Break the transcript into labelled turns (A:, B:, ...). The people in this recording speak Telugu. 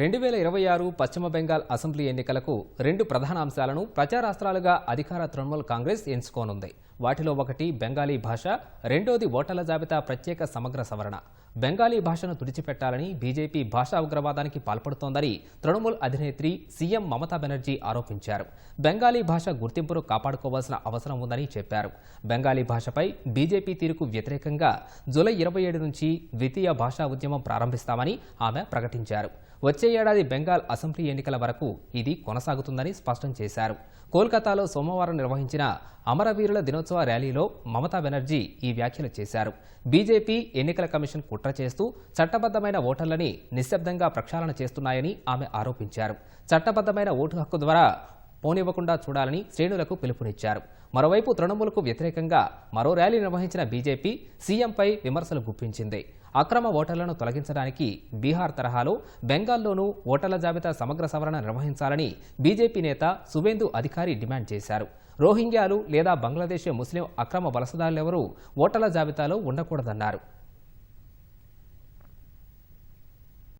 A: రెండు వేల ఇరవై ఆరు పశ్చిమ బెంగాల్ అసెంబ్లీ ఎన్నికలకు రెండు ప్రధాన అంశాలను ప్రచారాస్త్రాలుగా అధికార తృణమూల్ కాంగ్రెస్ ఎంచుకోనుంది. వాటిలో ఒకటి బెంగాలీ భాష రెండోది ఓటర్ల జాబితా ప్రత్యేక సమగ్ర సవరణ. బెంగాలీ భాషను తుడిచిపెట్టాలని బీజేపీ భాషా ఉగ్రవాదానికి పాల్పడుతోందని తృణమూల్ అధినేత్రి సీఎం మమతా బెనర్జీ ఆరోపించారు. బెంగాలీ భాష గుర్తింపును కాపాడుకోవాల్సిన అవసరం ఉందని చెప్పారు. బెంగాలీ భాషపై బీజేపీ తీరుకు వ్యతిరేకంగా జూలై ఇరవై ఏడు నుంచి ద్వితీయ భాషా ఉద్యమం ప్రారంభిస్తామని ఆమె ప్రకటించారు. వచ్చే ఏడాది బెంగాల్ అసెంబ్లీ ఎన్నికల వరకు ఇది కొనసాగుతుందని స్పష్టం చేశారు. కోల్కతాలో సోమవారం నిర్వహించిన అమరవీరుల దినోత్సవ ర్యాలీలో మమతా బెనర్జీ ఈ వ్యాఖ్యలు చేశారు. బీజేపీ ఎన్నికల కమిషన్ కుట్ర చేస్తూ చట్టబద్దమైన ఓటర్లని నిశ్శబ్దంగా ప్రక్షాళన చేస్తున్నాయని ఆమె ఆరోపించారు. చట్టబద్దమైన ఓటు హక్కు ద్వారా పోనివ్వకుండా చూడాలని శ్రేణులకు పిలుపునిచ్చారు. మరోవైపు తృణమూలకు వ్యతిరేకంగా మరో ర్యాలీ నిర్వహించిన బీజేపీ సీఎంపై విమర్శలు గుప్పించింది. అక్రమ ఓటర్లను తొలగించడానికి బీహార్ తరహాలో బెంగాల్లోనూ ఓటర్ల జాబితా సమగ్ర సవరణ నిర్వహించాలని బీజేపీ నేత సువేందు అధికారి డిమాండ్ చేశారు. రోహింగ్యాలు లేదా బంగ్లాదేశ్ ముస్లిం అక్రమ వలసదారులెవరూ ఓటర్ల జాబితాలో ఉండకూడదన్నారు.